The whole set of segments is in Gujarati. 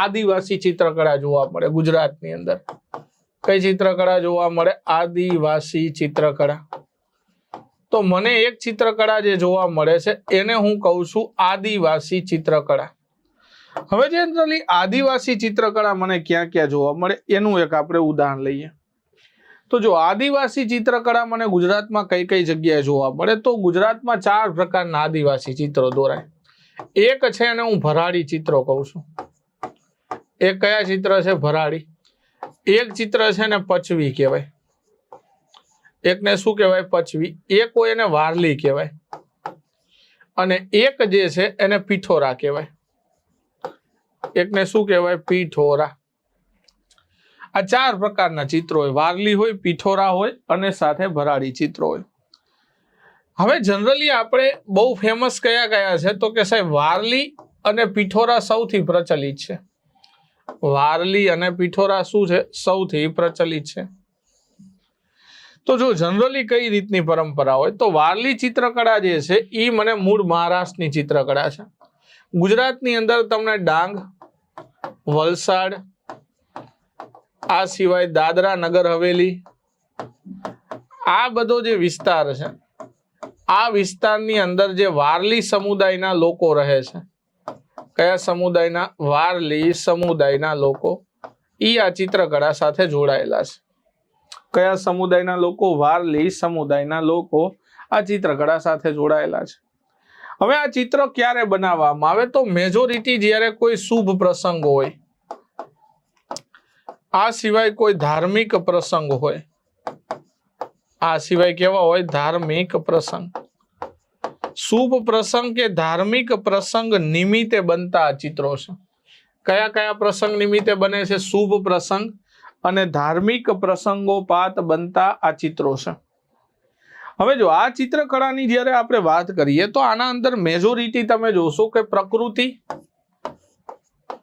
આદિવાસી ચિત્રકળા જોવા મળે ગુજરાતની અંદર. કઈ ચિત્રકળા જોવા મળે? આદિવાસી ચિત્રકળા. તો મને એક ચિત્રકળા જે જોવા મળે છે, એને હું કહું છું આદિવાસી ચિત્રકળા. હવે જનરલી આદિવાસી ચિત્રકળા મને ક્યાં ક્યાં જોવા મળે, એનું એક આપણે ઉદાહરણ લઈએ. તો જો આદિવાસી ચિત્રકળા મને ગુજરાતમાં કઈ કઈ જગ્યાએ જોવા મળે, તો ગુજરાતમાં ચાર પ્રકારના આદિવાસી ચિત્રો દોરાય. એક છે એને હું ભરાડી ચિત્રો કહું છું. એક કયા ચિત્ર છે? ભરાડી. એક ચિત્ર છે ને પચવી કહેવાય. એકને શું કહેવાય? પચવી. એક હોય એને વારલી કહેવાય. અને એક જે છે એને પીઠોરા કહેવાય. એકને શું કહેવાય? પીઠોરા. આ ચાર પ્રકારના ચિત્રો હોય. વારલી હોય, પીઠોરા હોય અને સાથે ભરાડી ચિત્રો હોય. હવે જનરલી આપણે બહુ ફેમસ કયા કયા છે? તો કે સાહેબ, વારલી અને પીઠોરા સૌથી પ્રચલિત છે. વારલી અને પિઠોરા શું છે? સૌથી પ્રચલિત છે. તો જો જનરલી કઈ રીતની પરંપરા હોય? તો વારલી ચિત્રકળા જે છે એ મને મૂળ મહારાષ્ટ્રની ચિત્રકળા છે. ગુજરાતની અંદર તમને ડાંગ, વલસાડ, આ સિવાય દાદરા, નગર હવેલી, આ બધો જે વિસ્તાર છે, આ વિસ્તારની અંદર જે વારલી સમુદાયના લોકો રહે છે કયા સમુદાયના? વારલી સમુદાયના લોકો. ઈ આ ચિત્રકળા સાથે જોડાયેલા છે. કયા સમુદાયના લોકો? વારલી સમુદાયના લોકો આ ચિત્રકળા સાથે જોડાયેલા છે. હવે આ ચિત્ર ક્યારે બનાવવામાં આવે? તો મેજોરિટી જ્યારે કોઈ શુભ પ્રસંગ હોય, આ સિવાય કોઈ ધાર્મિક પ્રસંગ હોય, આ સિવાય કેવા હોય? ધાર્મિક પ્રસંગ. શુભ પ્રસંગ કે ધાર્મિક પ્રસંગ નિમિત્તે બનતા ચિત્રો છે? કયા કયા પ્રસંગ નિમિત્તે બને છે શુભ પ્રસંગ અને ધાર્મિક પ્રસંગોપાત બનતા આ ચિત્રો છે? હવે જો આ ચિત્રકળાની જ્યારે આપણે વાત કરીએ તો આના અંદર મેજોરિટી તમે જોશો કે પ્રકૃતિ.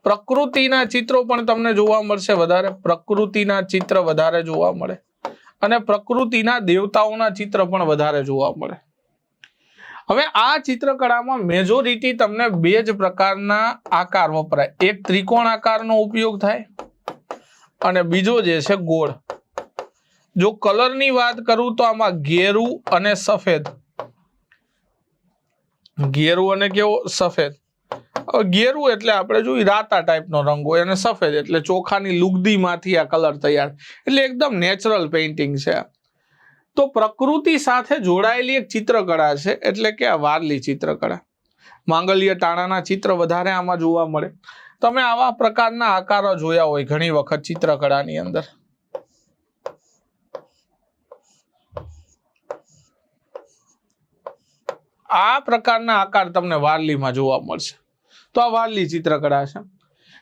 પ્રકૃતિના ચિત્રો પણ તમને જોવા મળશે વધારે. પ્રકૃતિના ચિત્ર વધારે જોવા મળે. અને પ્રકૃતિના દેવતાઓના ચિત્ર પણ વધારે જોવા મળે. હવે આ ચિત્રકળામાં મેજોરિટી તમને બે જ પ્રકારના આકાર વપરાય. એક ત્રિકોણ આકારનો ઉપયોગ થાય અને બીજો જે છે ગોળ. જો કલરની વાત કરું તો આમાં ઘેરું અને સફેદ. ઘેરું અને કેવો? સફેદ. ઘેરું એટલે આપણે જોઈએ રાતા ટાઈપનો રંગ હોય અને સફેદ એટલે ચોખાની લુગદીમાંથી આ કલર તૈયાર. એટલે એકદમ નેચરલ પેઇન્ટિંગ છે તો પ્રકૃતિ સાથે જોડાયેલી એક ચિત્રકળા છે, એટલે કે આ વારલી ચિત્રકળા. માંગલ્ય ટાણાના ચિત્ર વધારે આમાં જોવા મળે. તમે આવા પ્રકારના આકારો જોયા હોય ઘણી વખત ચિત્રકળાની અંદર. આ પ્રકારના આકાર તમને વારલીમાં જોવા મળશે. તો આ વારલી ચિત્રકળા છે.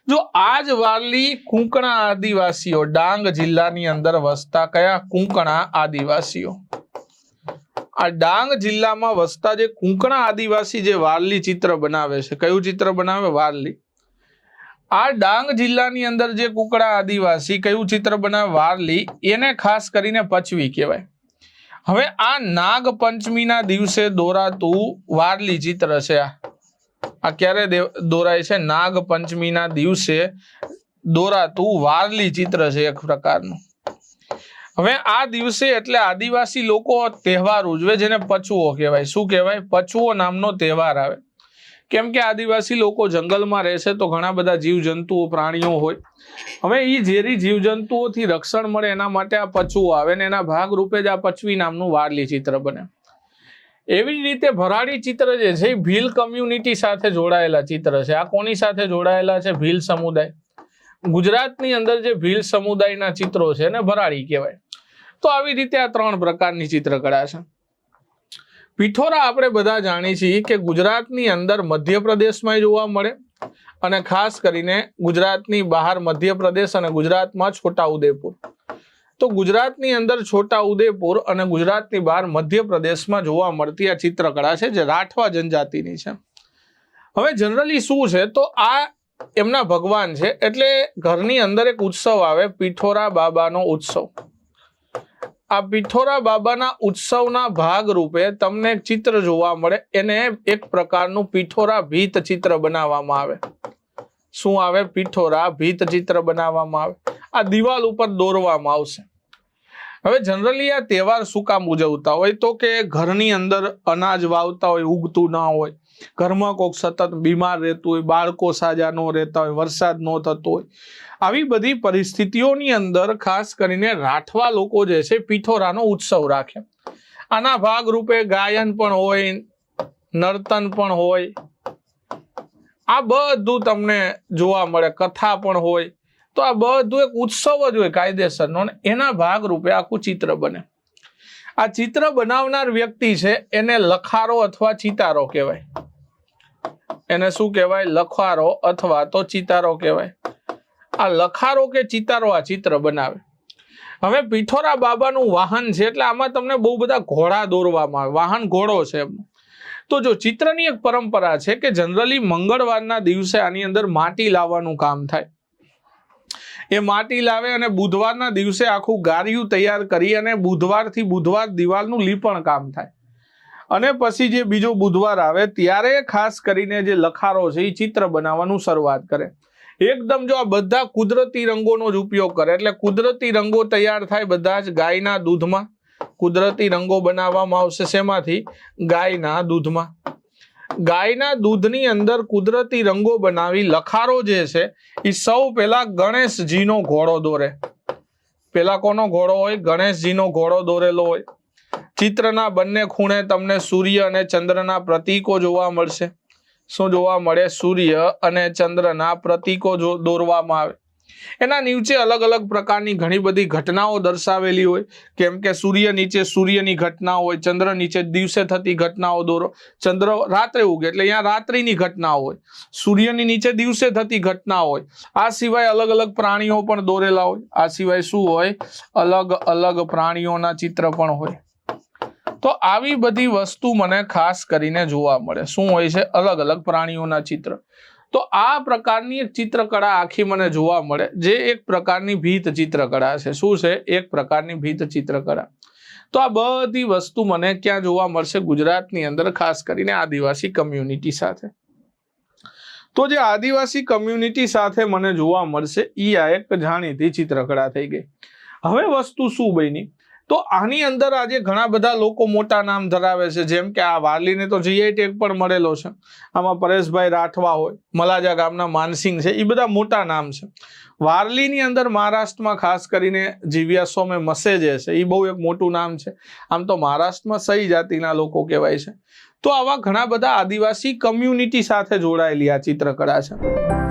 જો આ જ વારલી કુંકણા આદિવાસીઓ, ડાંગ જિલ્લાની અંદર વસતા કયા કુંકણા આદિવાસીઓ? આ ડાંગ જિલ્લામાં વસતા જે કુંકણા આદિવાસી જે વારલી ચિત્ર બનાવે છે, કયું ચિત્ર બનાવે? વારલી. આ ડાંગ જિલ્લાની અંદર જે કુકડા આદિવાસી કયું ચિત્ર બનાવે? વારલી. એને ખાસ કરીને પચવી કહેવાય. હવે આ નાગ પંચમીના દિવસે દોરાતું વારલી ચિત્ર છે આ. આ ક્યારે દોરાય છે? નાગ પંચમીના દિવસે દોરાતું વારલી ચિત્ર છે એક પ્રકારનું. હવે આ દિવસે એટલે આદિવાસી લોકો તહેવાર ઉજવે જેને પચવો કહેવાય. શું કહેવાય? પછુઓ નામનો તહેવાર આવે. કેમ કે આદિવાસી લોકો જંગલમાં રહે છે તો ઘણા બધા જીવજંતુઓ, પ્રાણીઓ હોય. હવે એ ઝેરી જીવજંતુઓથી રક્ષણ મળે એના માટે આ પચવું આવે ને એના ભાગ રૂપે જ આ પચવી નામનું વારલી ચિત્ર બને. એવી જ રીતે ભરાડી ચિત્ર જે છે, એ ભીલ કમ્યુનિટી સાથે જોડાયેલા ચિત્ર છે. આ કોની સાથે જોડાયેલા છે? ભીલ સમુદાય. ગુજરાતની અંદર જે ભીલ સમુદાયના ચિત્રો છે, એને ભરાડી કહેવાય. તો આવી રીતે આ ત્રણ પ્રકારની ચિત્રકળા છે. પિઠોરા આપણે બધા જાણીએ છીએ કે ગુજરાતની અંદર મધ્યપ્રદેશમાં જોવા મળે અને ખાસ કરીને ગુજરાતની બહાર મધ્યપ્રદેશ અને ગુજરાતમાં છોટા ઉદેપુર તો ગુજરાતની અંદર છોટા ઉદેપુર અને ગુજરાતની બહાર મધ્યપ્રદેશમાં જોવા મળતી આ ચિત્રકળા છે, જે રાઠવા જનજાતિની છે. હવે જનરલી શું છે, તો આ એમના ભગવાન છે, એટલે ઘરની અંદર એક ઉત્સવ આવે પિઠોરા બાબાનો ઉત્સવ. આ પિઠોરા બાબાના ઉત્સવના ભાગ રૂપે તમને ચિત્ર જોવા મળે, એને એક પ્રકારનું પિઠોરા ભીત ચિત્ર બનાવવામાં આવે. શું આવે? પિઠોરા ભીત ચિત્ર બનાવવામાં આવે. આ દિવાલ ઉપર દોરવામાં આવશે. હવે જનરલી આ તહેવાર શું કામ ઉજવતા હોય? તો કે ઘરની અંદર અનાજ વાવતા હોય, ઉગતું ના હોય. ઘરમાં કોઈક સતત બીમાર રહેતું હોય, બાળકો સાજા ન રહેતા હોય, વરસાદ ન થતો હોય. આવી બધી પરિસ્થિતિઓની અંદર ખાસ કરીને રાઠવા લોકો જે છે, પીઠોરાનો ઉત્સવ રાખે. આના ભાગરૂપે ગાયન પણ હોય, નર્તન પણ હોય. આ બધું તમને જોવા મળે, કથા પણ હોય. તો આ બધું એક ઉત્સવ જ હોય કાયદેસરનો ને એના ભાગરૂપે આખું ચિત્ર બને. આ ચિત્ર બનાવનાર વ્યક્તિ છે, એને લખારો અથવા ચિતારો કહેવાય. એને શું કહેવાય? લખારો અથવા તો ચિતારો કહેવાય. આ લખારો કે ચિતારો આ ચિત્ર બનાવે. હવે પિથોરા બાબાનું વાહન છે, એટલે આમાં તમને બહુ બધા ઘોડા દોરવામાં આવે. વાહન ઘોડો છે એમનું. તો જો ચિત્રની એક પરંપરા છે કે જનરલી મંગળવારના દિવસે આની અંદર માટી લાવવાનું કામ થાય. એ માટી લાવે અને બુધવારના દિવસે આખું ગારિયું તૈયાર કરી અને બુધવારથી બુધવાર દિવાલનું લીપણ કામ થાય. અને પછી જે બીજો બુધવાર આવે, ત્યારે ખાસ કરીને જે લખારો છે, એ ચિત્ર બનાવવાનું શરૂઆત કરે. એકદમ જો આ બધા કુદરતી રંગોનો જ ઉપયોગ કરે, એટલે કુદરતી રંગો તૈયાર થાય બધા જ ગાયના દૂધમાં. કુદરતી રંગો બનાવવામાં આવશે શેમાંથી? ગાયના દૂધમાં. ગાયના દૂધની અંદર કુદરતી રંગો બનાવી લખારો જે છે એ સૌ પહેલા ગણેશજીનો ઘોડો દોરે. પેલા કોનો ઘોડો હોય? ગણેશજીનો ઘોડો દોરેલો હોય. ચિત્રના બંને ખૂણે તમને સૂર્ય અને ચંદ્રના પ્રતીકો જોવા મળશે. શું જોવા મળે? સૂર્ય અને ચંદ્રના પ્રતીકો દોરવામાં આવે. એના નીચે અલગ અલગ પ્રકારની ઘણી બધી ઘટનાઓ દર્શાવેલી હોય. કેમ કે સૂર્ય નીચે સૂર્યની ઘટના હોય, ચંદ્ર નીચે દિવસે થતી ઘટનાઓ દોરો. ચંદ્ર રાત્રે ઉગે એટલે અહીંયા રાત્રિની ઘટના હોય. સૂર્યની નીચે દિવસે થતી ઘટના હોય. આ સિવાય અલગ અલગ પ્રાણીઓ પણ દોરેલા હોય. આ સિવાય શું હોય? અલગ અલગ પ્રાણીઓના ચિત્ર પણ હોય. તો આવી બધી વસ્તુ મને ખાસ કરીને જોવા મળે. શું હોય છે? અલગ અલગ પ્રાણીઓના ચિત્ર. તો આ પ્રકારની ચિત્રકળા આખી મને જોવા મળે. જે એક પ્રકારની ભીત ચિત્રકળા છે. શું છે? એક પ્રકારની ભીત ચિત્રકળા. તો આ બધી વસ્તુ મને ક્યાં જોવા મળશે? ગુજરાતની અંદર, ખાસ કરીને આદિવાસી કમ્યુનિટી સાથે. તો જે આદિવાસી કમ્યુનિટી સાથે મને જોવા મળશે, ઈ આ એક જાણીતી ચિત્રકળા થઈ ગઈ. હવે વસ્તુ શું બની? તો આની અંદર આજે ઘણા બધા લોકો મોટા નામ ધરાવે છે. જેમ કે આ વાલીને તો જીઆઈ ટેગ પણ મળેલો છે. આમાં પરેશભાઈ રાઠવા હોય, મલાજા ગામના માનસિંહ છે એ બધા મોટા નામ છે. વારલીની અંદર મહારાષ્ટ્રમાં ખાસ કરીને જીવ્યા સોમે મસે જે છે એ બહુ એક મોટું નામ છે. આમ તો મહારાષ્ટ્રમાં સહી જાતિના લોકો કહેવાય છે. તો આવા ઘણા બધા આદિવાસી કમ્યુનિટી સાથે જોડાયેલી આ ચિત્રકળા છે.